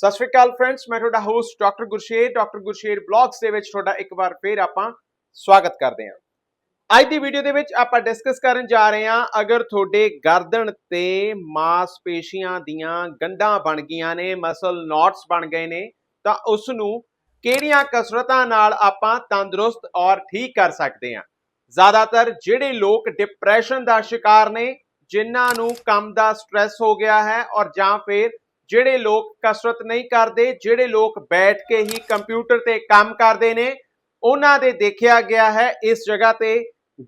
ਸਤਿ ਸ਼੍ਰੀ ਅਕਾਲ ਫਰੈਂਡਸ ਮੈਂ ਤੁਹਾਡਾ host doctor Gursher doctor Gursher blogs ਦੇ ਵਿੱਚ ਤੁਹਾਡਾ ਇੱਕ ਵਾਰ ਫੇਰ ਆਪਾਂ ਸਵਾਗਤ ਕਰਦੇ ਹਾਂ। ਅੱਜ ਦੀ ਵੀਡੀਓ ਦੇ ਵਿੱਚ ਆਪਾਂ ਡਿਸਕਸ ਕਰਨ ਜਾ ਰਹੇ ਹਾਂ, ਅਗਰ ਤੁਹਾਡੇ ਗਰਦਨ ਤੇ ਮਾਸਪੇਸ਼ੀਆਂ ਦੀਆਂ ਗੰਢਾਂ ਬਣ ਗਈਆਂ ਨੇ ਮਸਲ ਨੋਟਸ ਬਣ ਗਏ ਨੇ, ਤਾਂ ਉਸ ਨੂੰ ਕਿਹੜੀਆਂ ਕਸਰਤਾਂ ਨਾਲ ਆਪਾਂ ਤੰਦਰੁਸਤ ਔਰ ਠੀਕ ਕਰ ਸਕਦੇ ਹਾਂ? ਜ਼ਿਆਦਾਤਰ ਜਿਹੜੇ ਲੋਕ ਡਿਪਰੈਸ਼ਨ ਦਾ ਸ਼ਿਕਾਰ ਨੇ, ਜਿਨ੍ਹਾਂ ਨੂੰ ਕੰਮ ਦਾ ਸਟ੍ਰੈਸ ਹੋ ਗਿਆ ਹੈ ਔਰ ਜਾਂ ਫਿਰ ਜਿਹੜੇ ਲੋਕ ਕਸਰਤ ਨਹੀਂ ਕਰਦੇ, ਜਿਹੜੇ ਲੋਕ ਬੈਠ ਕੇ ਹੀ ਕੰਪਿਊਟਰ ਤੇ ਕੰਮ ਕਰਦੇ ਨੇ, ਉਹਨਾਂ ਦੇ ਦੇਖਿਆ ਗਿਆ ਹੈ ਇਸ ਜਗ੍ਹਾ ਤੇ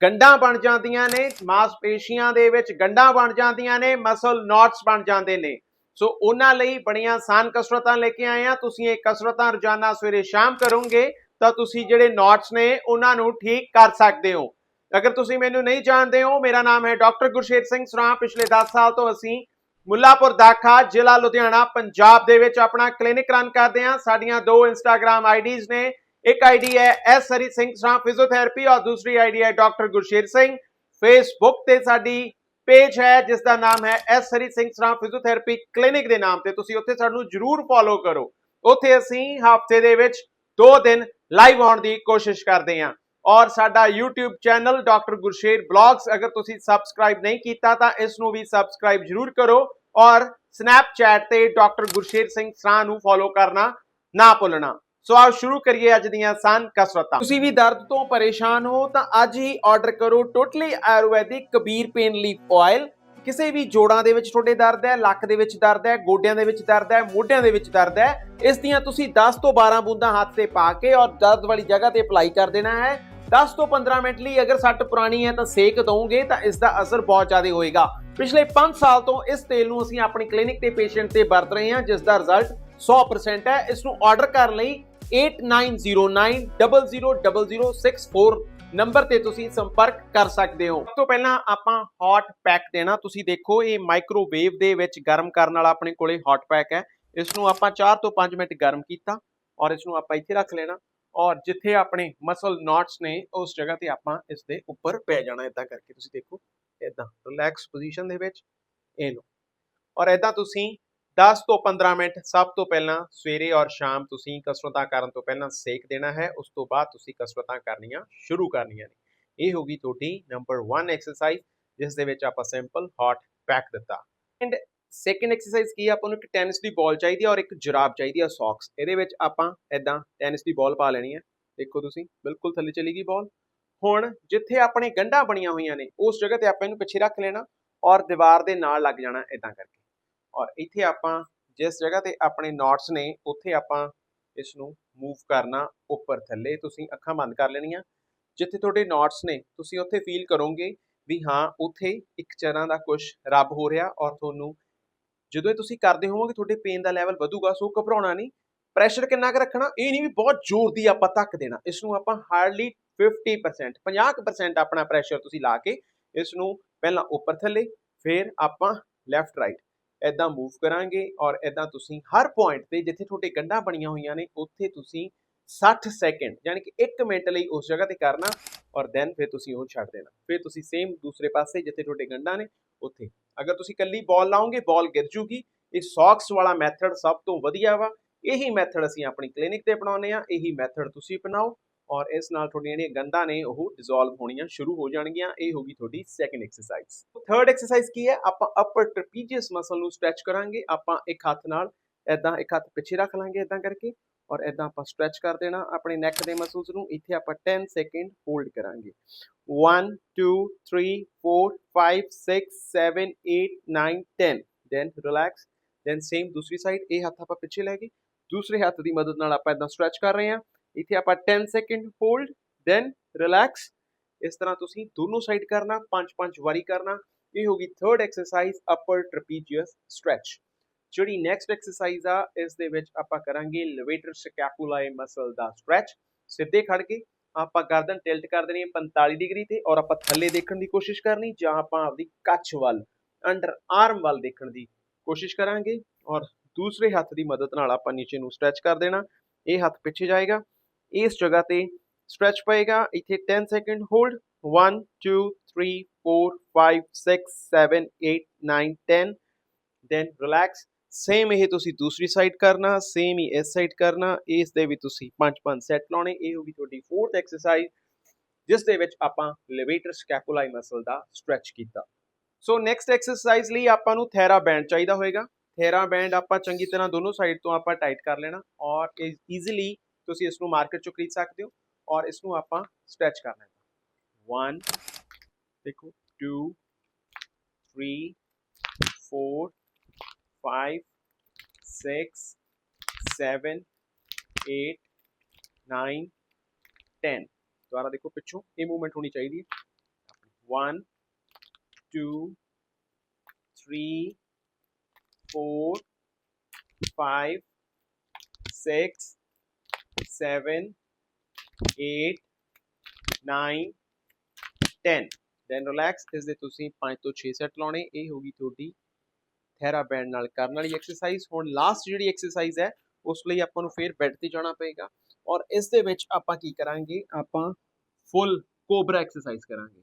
ਗੰਢਾਂ ਬਣ ਜਾਂਦੀਆਂ ਨੇ, ਮਾਸਪੇਸ਼ੀਆਂ ਦੇ ਵਿੱਚ ਗੰਢਾਂ ਬਣ ਜਾਂਦੀਆਂ ਨੇ ਮਸਲ ਨੋਟਸ ਬਣ ਜਾਂਦੇ ਨੇ। ਸੋ ਉਹਨਾਂ ਲਈ ਬੜੀਆਂ ਆਸਾਨ ਕਸਰਤਾਂ ਲੈ ਕੇ ਆਏ ਆ ਤੁਸੀਂ ਇਹ ਕਸਰਤਾਂ ਰੋਜ਼ਾਨਾ ਸਵੇਰੇ ਸ਼ਾਮ ਕਰੋਗੇ, ਤਾਂ ਤੁਸੀਂ ਜਿਹੜੇ ਨੋਟਸ ਨੇ, ਉਹਨਾਂ ਨੂੰ ਠੀਕ ਕਰ ਸਕਦੇ ਹੋ। ਅਗਰ ਤੁਸੀਂ ਮੈਨੂੰ ਨਹੀਂ ਜਾਣਦੇ ਹੋ, ਮੇਰਾ ਨਾਮ ਹੈ ਡਾਕਟਰ ਗੁਰਸ਼ੇਰ ਸਿੰਘ ਸਰਾਂ ਪਿਛਲੇ 10 ਸਾਲ ਤੋਂ ਅਸੀਂ ਮੁੱਲਾਪੁਰ ਦਾਖਾ, ਜ਼ਿਲ੍ਹਾ ਲੁਧਿਆਣਾ, ਪੰਜਾਬ ਦੇ ਵਿੱਚ ਆਪਣਾ ਕਲੀਨਿਕ ਰਨ ਕਰਦੇ ਹਾਂ। ਸਾਡੀਆਂ ਦੋ ਇੰਸਟਾਗ੍ਰam ਆਈਡੀਜ਼ ਨੇ। ਇੱਕ ਆਈਡੀ ਹੈ ਐਸ ਹਰੀ ਸਿੰਘ ਸਰਾਂ ਫਿਜ਼ੀਓਥੈਰੇਪੀ ਔਰ ਦੂਸਰੀ ਆਈਡੀ ਹੈ ਡਾਕਟਰ ਗੁਰਸ਼ੇਰ ਸਿੰਘ। ਫੇਸਬੁੱਕ ਤੇ ਸਾਡੀ ਪੇਜ ਹੈ, ਜਿਸ ਦਾ ਨਾਮ ਹੈ ਐਸ ਹਰੀ ਸਿੰਘ ਸਰਾਂ ਫਿਜ਼ੀਓਥੈਰੇਪੀ ਕਲੀਨਿਕ ਦੇ ਨਾਮ ਤੇ। ਤੁਸੀਂ ਉੱਥੇ ਸਾਨੂੰ ਜਰੂਰ ਫੋਲੋ ਕਰੋ। ਉੱਥੇ ਅਸੀਂ ਹਫ਼ਤੇ ਦੇ ਵਿੱਚ ਦੋ ਦਿਨ ਲਾਈਵ ਆਉਣ ਦੀ ਕੋਸ਼ਿਸ਼ ਕਰਦੇ ਹਾਂ। ਔਰ ਸਾਡਾ YouTube channel doctor Gursher blogs ਅਗਰ ਤੁਸੀਂ ਸਬਸਕ੍ਰਾਈਬ ਨਹੀਂ ਕੀਤਾ ਤਾਂ ਇਸ ਨੂੰ ਵੀ ਸਬਸਕ੍ਰਾਈਬ ਜਰੂਰ ਕਰੋ ਔਰ ਸਨੈਪਚੈਟ ਤੇ ਡਾਕਟਰ ਗੁਰਸ਼ੇਰ ਸਿੰਘ ਸਰਾਂ ਨੂੰ ਫੋਲੋ ਕਰਨਾ ਨਾ ਭੁੱਲਣਾ। ਸੋ ਆਓ ਸ਼ੁਰੂ ਕਰੀਏ ਅੱਜ ਦੀਆਂ ਆਸਾਨ ਕਸਰਤਾਂ। ਤੁਸੀਂ ਵੀ ਦਰਦ ਤੋਂ ਪਰੇਸ਼ਾਨ ਹੋ ਤਾਂ ਅੱਜ ਹੀ ਆਰਡਰ ਕਰੋ totally Ayurvedic Kabir pain leaf oil ਕਿਸੇ ਵੀ ਜੋੜਾਂ ਦੇ ਵਿੱਚ ਤੁਹਾਡੇ ਦਰਦ ਹੈ, ਲੱਕ ਦੇ ਵਿੱਚ ਦਰਦ ਹੈ, ਗੋਡਿਆਂ ਦੇ ਵਿੱਚ ਦਰਦ ਹੈ, ਮੋਢਿਆਂ ਦੇ ਵਿੱਚ ਦਰਦ ਹੈ, ਇਸ ਦੀਆਂ ਤੁਸੀਂ 10 ਤੋਂ 12 ਬੂੰਦਾਂ ਹੱਥ ਤੇ ਪਾ ਕੇ ਔਰ ਦਰਦ ਵਾਲੀ ਜਗ੍ਹਾ ਤੇ ਅਪਲਾਈ ਕਰ ਦੇਣਾ ਹੈ। 10 ਤੋਂ 15 ਮਿੰਟ ਲਈ ਅਗਰ ਸੱਟ ਪੁਰਾਣੀ ਹੈ ਤਾਂ ਸੇਕ ਦਵੋਗੇ ਤਾਂ ਇਸ ਦਾ ਅਸਰ ਬਹੁਤ ਜ਼ਿਆਦਾ ਹੋਏਗਾ। ਪਿਛਲੇ 5 ਸਾਲ ਤੋਂ ਇਸ ਤੇਲ ਨੂੰ ਅਸੀਂ ਆਪਣੀ ਕਲੀਨਿਕ ਤੇ ਪੇਸ਼ੈਂਟ ਤੇ ਵਰਤ ਰਹੇ ਹਾਂ, ਜਿਸ ਦਾ ਰਿਜ਼ਲਟ 100% ਹੈ। ਇਸ ਨੂੰ ਆਰਡਰ ਕਰਨ ਲਈ 8909000064 ਨੰਬਰ ਤੇ ਤੁਸੀਂ ਸੰਪਰਕ ਕਰ ਸਕਦੇ ਹੋ। ਸਭ ਤੋਂ ਪਹਿਲਾਂ ਆਪਾਂ ਹੌਟ ਪੈਕ ਦੇਣਾ। ਤੁਸੀਂ ਦੇਖੋ, ਇਹ ਮਾਈਕ੍ਰੋਵੇਵ ਦੇ ਵਿੱਚ ਗਰਮ ਕਰਨ ਵਾਲਾ ਆਪਣੇ ਕੋਲੇ ਹੌਟ ਪੈਕ ਹੈ। ਇਸ ਨੂੰ ਆਪਾਂ 4 ਤੋਂ 5 ਮਿੰਟ ਗਰਮ ਕੀਤਾ ਔਰ ਇਸ ਨੂੰ ਆਪਾਂ ਇੱਥੇ ਰੱਖ ਲੈਣਾ। ਔਰ ਜਿੱਥੇ ਆਪਣੇ ਮਸਲ ਨੋਟਸ ਨੇ, ਉਸ ਜਗ੍ਹਾ ਤੇ ਆਪਾਂ ਇਸ ਦੇ ਉੱਪਰ ਪੈ ਜਾਣਾ ਇਦਾਂ ਕਰਕੇ ਤੁਸੀਂ ਦੇਖੋ ਇਦਾਂ ਰਿਲੈਕਸ ਪੋਜੀਸ਼ਨ ਦੇ ਵਿੱਚ, ਇਹਨੂੰ। ਔਰ ਇਦਾਂ ਤੁਸੀਂ 10 ਤੋਂ 15 ਮਿੰਟ, ਸਭ ਤੋਂ ਪਹਿਲਾਂ ਸਵੇਰੇ ਔਰ ਸ਼ਾਮ ਤੁਸੀਂ ਕਸਰਤਾਂ ਕਰਨ ਤੋਂ ਪਹਿਲਾਂ ਸੇਕ ਦੇਣਾ ਹੈ, ਉਸ ਤੋਂ ਬਾਅਦ ਤੁਸੀਂ ਕਸਰਤਾਂ ਕਰਨੀਆਂ ਸ਼ੁਰੂ ਕਰਨੀਆਂ ਨੇ। ਇਹ ਹੋਗੀ ਤੁਹਾਡੀ ਨੰਬਰ 1 ਐਕਸਰਸਾਈਜ਼ ਜਿਸ ਦੇ ਵਿੱਚ ਆਪਾਂ ਸਿੰਪਲ ਹੌਟ ਪੈਕ ਦਿੱਤਾ। ਐਂਡ ਸੈਕਿੰਡ ਐਕਸਰਸਾਈਜ਼ ਕੀ ਹੈ ਆਪਾਂ ਨੂੰ ਇੱਕ ਟੈਨਿਸ ਦੀ ਬਾਲ ਚਾਹੀਦੀ ਹੈ ਔਰ ਇੱਕ ਜੁਰਾਬ ਚਾਹੀਦੀ ਆ ਸੌਕਸ ਇਹਦੇ ਵਿੱਚ ਆਪਾਂ ਇਦਾਂ ਟੈਨਿਸ ਦੀ ਬਾਲ ਪਾ ਲੈਣੀ ਹੈ ਦੇਖੋ ਤੁਸੀਂ, ਬਿਲਕੁਲ ਥੱਲੇ ਚਲੀ ਗਈ ਬਾਲ ਹੁਣ ਜਿੱਥੇ ਆਪਣੇ ਗੰਢਾਂ ਬਣੀਆਂ ਹੋਈਆਂ ਨੇ, ਉਸ ਜਗ੍ਹਾ ਤੇ ਆਪਾਂ ਇਹਨੂੰ ਪਿੱਛੇ ਰੱਖ ਲੈਣਾ ਔਰ ਦੀਵਾਰ ਦੇ ਨਾਲ ਲੱਗ ਜਾਣਾ ਇਦਾਂ ਕਰਕੇ। ਔਰ ਇੱਥੇ ਆਪਾਂ ਜਿਸ ਜਗ੍ਹਾ ਤੇ ਆਪਣੇ ਨੋਟਸ ਨੇ, ਉੱਥੇ ਆਪਾਂ ਇਸ ਨੂੰ ਮੂਵ ਕਰਨਾ ਉੱਪਰ ਥੱਲੇ। ਤੁਸੀਂ ਅੱਖਾਂ ਬੰਦ ਕਰ ਲੈਣੀਆਂ। ਜਿੱਥੇ ਤੁਹਾਡੇ ਨੋਟਸ ਨੇ, ਤੁਸੀਂ ਉੱਥੇ ਫੀਲ ਕਰੋਗੇ ਵੀ ਹਾਂ, ਉੱਥੇ ਇੱਕ ਤਰ੍ਹਾਂ ਦਾ ਕੁਝ ਰੱਬ ਹੋ ਰਿਹਾ ਔਰ ਤੁਹਾਨੂੰ ਜਦੋਂ ਇਹ ਤੁਸੀਂ ਕਰਦੇ ਹੋਵੋਗੇ, ਤੁਹਾਡੇ ਪੇਨ ਦਾ ਲੈਵਲ ਵਧੂਗਾ, ਸੋ ਘਬਰਾਉਣਾ ਨਹੀਂ। ਪ੍ਰੈਸ਼ਰ ਕਿੰਨਾ ਕੁ ਰੱਖਣਾ, ਇਹ ਨਹੀਂ ਵੀ ਬਹੁਤ ਜ਼ੋਰ ਦੀ ਆਪਾਂ ਧੱਕ ਦੇਣਾ। ਇਸ ਨੂੰ ਆਪਾਂ ਹਾਰਡਲੀ 50% 50% ਆਪਣਾ ਪ੍ਰੈਸ਼ਰ ਤੁਸੀਂ ਲਾ ਕੇ ਇਸ ਨੂੰ ਪਹਿਲਾਂ ਉੱਪਰ ਥੱਲੇ, ਫਿਰ ਆਪਾਂ ਲੈਫਟ ਰਾਈਟ ਐਦਾਂ ਮੂਵ ਕਰਾਂਗੇ ਔਰ ਐਦਾਂ ਤੁਸੀਂ ਹਰ ਪੁਆਇੰਟ ਤੇ ਜਿੱਥੇ ਤੁਹਾਡੇ ਗੰਢਾਂ ਬਣੀਆਂ ਹੋਈਆਂ ਨੇ, ਉੱਥੇ ਤੁਸੀਂ 60 ਸੈਕਿੰਡ ਯਾਨੀ ਕਿ 1 ਮਿੰਟ ਲਈ ਉਸ ਜਗ੍ਹਾ ਤੇ ਕਰਨਾ ਔਰ ਦੈਨ ਫਿਰ ਤੁਸੀਂ ਉਹ ਛੱਡ ਦੇਣਾ। ਫਿਰ ਤੁਸੀਂ ਸੇਮ ਦੂਸਰੇ ਪਾਸੇ ਜਿੱਥੇ ਤੁਹਾਡੇ ਗੰਢਾਂ ਨੇ ਉੱਥੇ। ਅਗਰ ਤੁਸੀਂ ਕੱਲੀ ਬਾਲ ਲਾਓਗੇ ਬਾਲ ਗਿਰ ਜੂਗੀ। ਇਹ ਸੌਕਸ ਵਾਲਾ ਮੈਥਡ ਸਭ ਤੋਂ ਵਧੀਆ ਵਾ। ਇਹੀ ਮੈਥਡ ਅਸੀਂ ਆਪਣੀ ਕਲੀਨਿਕ ਤੇ ਅਪਣਾਉਂਦੇ ਆ ਇਹੀ ਮੈਥਡ ਤੁਸੀਂ ਅਪਣਾਓ। ਔਰ ਇਸ ਨਾਲ ਤੁਹਾਡੀਆਂ ਜਿਹੜੀਆਂ ਗੰਢਾਂ ਨੇ, ਉਹ ਡਿਸੋਲਵ ਹੋਣੀਆਂ ਸ਼ੁਰੂ ਹੋ ਜਾਣਗੀਆਂ। ਇਹ ਹੋਗੀ ਤੁਹਾਡੀ ਸੈਕੰਡ ਐਕਸਰਸਾਈਜ਼ ਥਰਡ ਐਕਸਰਸਾਈਜ਼ ਕੀ ਹੈ? ਆਪਾਂ ਅਪਰ ਟ੍ਰਪੀਜੀਅਸ ਮਸਲ ਨੂੰ ਸਟ੍ਰੈਚ ਕਰਾਂਗੇ। ਆਪਾਂ ਇੱਕ ਹੱਥ ਨਾਲ ਐਦਾਂ ਇੱਕ ਹੱਥ ਪਿੱਛੇ ਰੱਖ ਲਾਂਗੇ ਐਦਾਂ ਕਰਕੇ। ਔਰ ਐਦਾਂ ਆਪਾਂ ਸਟ੍ਰੈਚ ਕਰ ਦੇਣਾ ਆਪਣੇ ਨੈਕ ਦੇ ਮਸਲਸ ਨੂੰ, ਇੱਥੇ ਆਪਾਂ 10 ਸੈਕਿੰਡ ਹੋਲਡ ਕਰਾਂਗੇ। 1 2 3 4 5 6 7 8 9 10 ਦੈਨ ਰਿਲੈਕਸ ਦੈਨ ਸੇਮ ਦੂਸਰੀ ਸਾਈਡ ਇਹ ਹੱਥ ਆਪਾਂ ਪਿੱਛੇ ਲੈ ਗਏ। ਦੂਸਰੇ ਹੱਥ ਦੀ ਮਦਦ ਨਾਲ ਆਪਾਂ ਇਦਾਂ ਸਟ੍ਰੈਚ ਕਰ ਰਹੇ ਹਾਂ। ਇੱਥੇ ਆਪਾਂ 10 ਸੈਕਿੰਡ ਹੋਲਡ ਦੈਨ ਰਿਲੈਕਸ ਇਸ ਤਰ੍ਹਾਂ ਤੁਸੀਂ ਦੋਨੋਂ ਸਾਈਡ ਕਰਨਾ ਪੰਜ ਪੰਜ ਵਾਰੀ ਕਰਨਾ। ਇਹ ਹੋਗੀ third exercise upper trapezius stretch ਜਿਹੜੀ ਨੈਕਸਟ ਐਕਸਰਸਾਈਜ਼ ਆ, ਇਸ ਦੇ ਵਿੱਚ ਆਪਾਂ ਕਰਾਂਗੇ ਲਿਵੇਟਰ ਸਕੈਪੂਲਾਈ ਮਸਲ ਦਾ ਸਟ੍ਰੈਚ ਸਿੱਧੇ ਖੜ ਕੇ ਆਪਾਂ ਗਰਦਨ ਟਿਲਟ ਕਰ ਦੇਣੀ ਹੈ 45 ਡਿਗਰੀ ਤੇ ਔਰ ਆਪਾਂ ਥੱਲੇ ਦੇਖਣ ਦੀ ਕੋਸ਼ਿਸ਼ ਕਰਨੀ ਜਾਂ ਆਪਾਂ ਆਪਦੀ ਕੱਛ ਵੱਲ ਅੰਡਰ ਆਰਮ ਵੱਲ ਦੇਖਣ ਦੀ ਕੋਸ਼ਿਸ਼ ਕਰਾਂਗੇ ਔਰ ਦੂਸਰੇ ਹੱਥ ਦੀ ਮਦਦ ਨਾਲ ਆਪਾਂ ਨੀਚੇ ਨੂੰ ਸਟ੍ਰੈਚ ਕਰ ਦੇਣਾ। ਇਹ ਹੱਥ ਪਿੱਛੇ ਜਾਏਗਾ। ਇਸ ਜਗ੍ਹਾ ਤੇ ਸਟ੍ਰੈਚ ਪਏਗਾ। ਇੱਥੇ 10 second hold 1 2 3 4 5 6 7 8 9 10 then relax same ਇਹ ਤੁਸੀਂ ਦੂਸਰੀ ਸਾਈਡ ਕਰਨਾ ਸੇਮ ਹੀ ਇਸ ਸਾਈਡ ਕਰਨਾ, ਇਸ ਦੇ ਵੀ ਤੁਸੀਂ ਪੰਜ ਪੰਜ ਸੈੱਟ ਲਾਉਣੇ, ਇਹ ਹੋਗੀ ਤੁਹਾਡੀ ਫੋਰਥ ਐਕਸਰਸਾਈਜ਼ ਜਿਸ ਦੇ ਵਿੱਚ ਆਪਾਂ ਲਿਵੇਟਰ ਸਕੈਪੂਲਾਈ ਮਸਲ ਦਾ ਸਟ੍ਰੈਚ ਕੀਤਾ। ਸੋ ਨੈਕਸਟ ਐਕਸਰਸਾਈਜ਼ ਲਈ ਆਪਾਂ ਨੂੰ ਥੈਰਾ ਬੈਂਡ ਚਾਹੀਦਾ ਹੋਏਗਾ। ਥੈਰਾ ਬੈਂਡ ਆਪਾਂ ਚੰਗੀ ਤਰ੍ਹਾਂ ਦੋਨੋਂ ਸਾਈਡ ਤੋਂ ਆਪਾਂ ਟਾਈਟ ਕਰ ਲੈਣਾ ਔਰ ਈਜ਼ੀਲੀ ਤੁਸੀਂ ਇਸ ਨੂੰ ਮਾਰਕੀਟ ਚੋਂ ਖਰੀਦ ਸਕਦੇ ਹੋ ਔਰ ਇਸ ਨੂੰ ਆਪਾਂ ਸਟ੍ਰੈਚ ਕਰਨਾ ਹੈ 1 ਦੇਖੋ 2 3 4 5 6 7 8 9 10 ਦੁਬਾਰਾ ਦੇਖੋ ਪਿੱਛੋਂ ਇਹ ਮੂਵਮੈਂਟ ਹੋਣੀ ਚਾਹੀਦੀ ਹੈ 1 2 3 4 5 6 7 8 9 10 ਦੈਨ ਰਿਲੈਕਸ ਇਸ ਦੇ ਤੁਸੀਂ 5 ਤੋਂ 6 ਸੈੱਟ ਲਾਉਣੇ ਇਹ ਹੋਗੀ ਤੁਹਾਡੀ ਥੈਰਾ ਬੈਂਡ ਨਾਲ ਕਰਨ ਵਾਲੀ ਐਕਸਰਸਾਈਜ਼ ਹੁਣ ਲਾਸਟ ਜਿਹੜੀ ਐਕਸਰਸਾਈਜ਼ ਹੈ, ਉਸ ਲਈ ਆਪਾਂ ਨੂੰ ਫੇਰ ਬੈੱਡ ਤੇ ਜਾਣਾ ਪਏਗਾ। ਔਰ ਇਸ ਦੇ ਵਿੱਚ ਆਪਾਂ ਕੀ ਕਰਾਂਗੇ? ਆਪਾਂ ਫੁੱਲ ਕੋਬਰਾ ਐਕਸਰਸਾਈਜ਼ ਕਰਾਂਗੇ।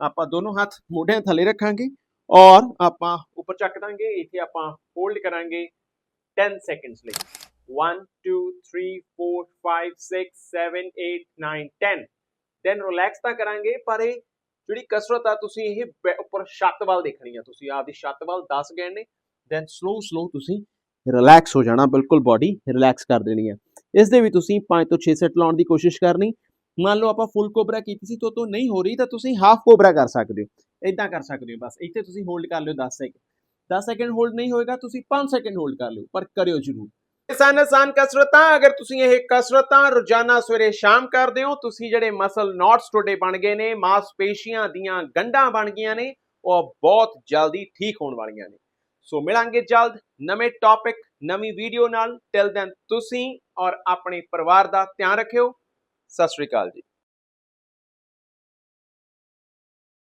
ਆਪਾਂ ਦੋਨੋਂ ਹੱਥ ਮੋਢਿਆਂ ਥੱਲੇ ਰੱਖਾਂਗੇ ਔਰ ਆਪਾਂ ਉੱਪਰ ਚੱਕ ਦਾਂਗੇ। ਇੱਥੇ ਆਪਾਂ ਹੋਲਡ ਕਰਾਂਗੇ 10 ਸੈਕਿੰਡਸ ਲਈ। 1 2 3 4 5 6 7 8 9 10 ਦੈਨ ਰਿਲੈਕਸ ਤਾਂ ਕਰਾਂਗੇ, ਪਰ ਇਹ ਜਿਹੜੀ ਕਸਰਤ ਆ, ਤੁਸੀਂ ਇਹ ਉੱਪਰ ਛੱਤ ਵੱਲ ਦੇਖਣੀ ਆ। ਤੁਸੀਂ ਆਪਦੀ ਛੱਤ ਵੱਲ 10 ਗਏ ਨੇ। ਦੈਨ ਸਲੋ ਸਲੋ ਤੁਸੀਂ ਰਿਲੈਕਸ ਹੋ ਜਾਣਾ, ਬਿਲਕੁਲ ਬਾਡੀ ਰਿਲੈਕਸ ਕਰ ਦੇਣੀ ਹੈ। ਇਸ ਦੇ ਵੀ ਤੁਸੀਂ 5 ਤੋਂ 6 ਸੈੱਟ ਲਾਉਣ ਦੀ ਕੋਸ਼ਿਸ਼ ਕਰਨੀ। ਮੰਨ ਲਓ ਆਪਾਂ ਫੁੱਲ ਕੋਬਰਾ ਕੀਤੀ ਸੀ ਤੋਂ ਤੋਂ ਨਹੀਂ ਹੋ ਰਹੀ, ਤਾਂ ਤੁਸੀਂ ਹਾਫ ਕੋਬਰਾ ਕਰ ਸਕਦੇ ਹੋ। ਇਦਾਂ ਕਰ ਸਕਦੇ ਹੋ ਬਸ। ਇੱਥੇ ਤੁਸੀਂ ਹੋਲਡ ਕਰ ਲਿਓ 10 ਸੈਕਿੰਡ 10 ਸੈਕਿੰਡ ਹੋਲਡ ਨਹੀਂ ਹੋਏਗਾ, ਤੁਸੀਂ 5 ਸੈਕਿੰਡ ਹੋਲਡ ਕਰ ਲਿਓ, ਪਰ ਕਰਿਓ ਜ਼ਰੂਰ। ਆਸਾਨ ਆਸਾਨ ਕਸਰਤਾਂ, ਅਗਰ ਤੁਸੀਂ ਇਹ ਕਸਰਤਾਂ ਰੋਜ਼ਾਨਾ ਸਵੇਰੇ ਸ਼ਾਮ ਕਰਦੇ ਹੋ, ਤੁਸੀਂ ਜਿਹੜੇ ਮਸਲ ਨੋਟਸ ਤੁਹਾਡੇ ਬਣ ਗਏ ਨੇ, ਮਾਸਪੇਸ਼ੀਆਂ ਦੀਆਂ ਗੰਢਾਂ ਬਣ ਗਈਆਂ ਨੇ, ਉਹ ਬਹੁਤ ਜਲਦੀ ਠੀਕ ਹੋਣ ਵਾਲੀਆਂ ਨੇ। ਸੋ ਮਿਲਾਂਗੇ ਜਲਦ ਨਵੇਂ ਟੌਪਿਕ ਨਵੀਂ ਵੀਡੀਓ ਨਾਲ। ਟਿਲ ਦੈਨ ਤੁਸੀਂ ਔਰ ਆਪਣੇ ਪਰਿਵਾਰ ਦਾ ਧਿਆਨ ਰੱਖਿਓ। ਸਤਿ ਸ਼੍ਰੀ ਅਕਾਲ ਜੀ।